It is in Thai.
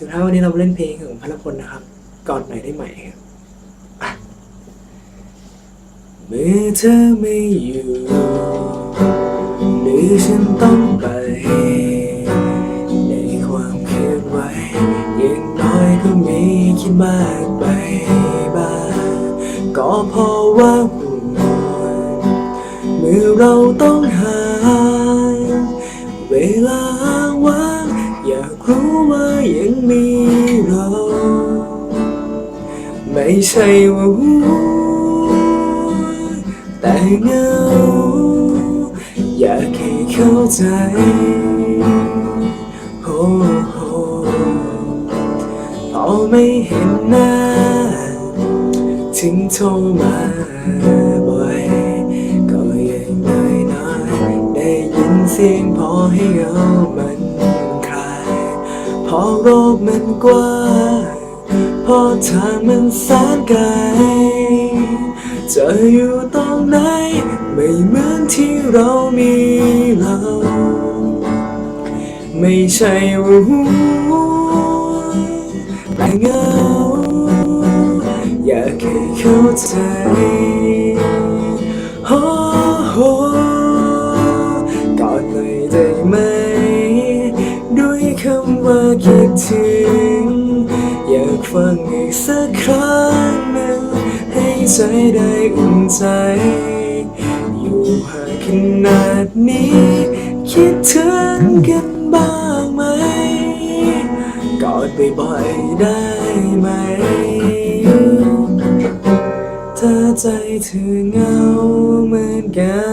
สุดท้ายวันนี้เรามาเล่นเพลงของพลพลนะครับกอดหน่อยได้ไหมครับอ่เมื่อเธอไม่อยู่หรือฉันต้องไป ในความเคลื่อนไหวอย่งน้อยก็มีคิดมากไปบ้างก็เพราะว่าห่วงเมื่อเราต้องหา เวลาว่ ยังมีเรา ไม่ใช่ว่าหูแต่เงา อยากให้เข้าใจโอ้โหพอไม่เห็นหน้า ถึงโทรมาบ่อยก็ยังน้อยน้อยได้ยินเสียงพอให้เหงามา พอโลกมันกว้างพอทางมันแสนไกลจะอยู่ตรงไหน ไม่เหมือนที่เรามีเรา ไม่ใช่ว่าหูแต่เงาอยากให้เข้าใจโอ้โหกอดหน่อยได้ไหม ถึง อยากฟังอีกสักครั้งหนึ่งให้ใจได้อุ่นใจ อยู่ห่างขนาดนี้ คิดถึงกันบ้างไหม กอดบ่อยๆได้ไหม ถ้าใจเธอเหงาเหมือนกัน